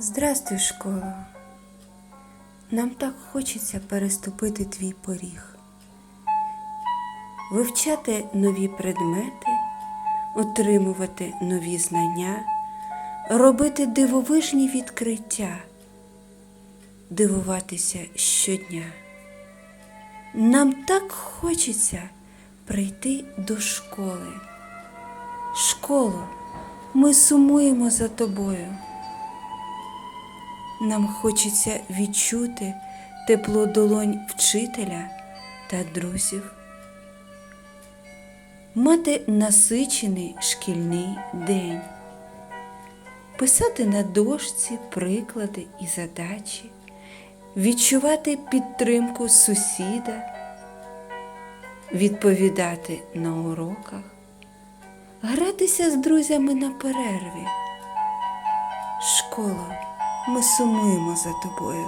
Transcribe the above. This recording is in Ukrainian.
Здрастуй, школа. Нам так хочеться переступити твій поріг, вивчати нові предмети, отримувати нові знання, робити дивовижні відкриття, дивуватися щодня. Нам так хочеться прийти до школи. Школо, ми сумуємо за тобою. Нам хочеться відчути тепло долонь вчителя та друзів, мати насичений шкільний день, писати на дошці приклади і задачі, відчувати підтримку сусіда, відповідати на уроках, гратися з друзями на перерві. Школа, ми сумуємо за тобою.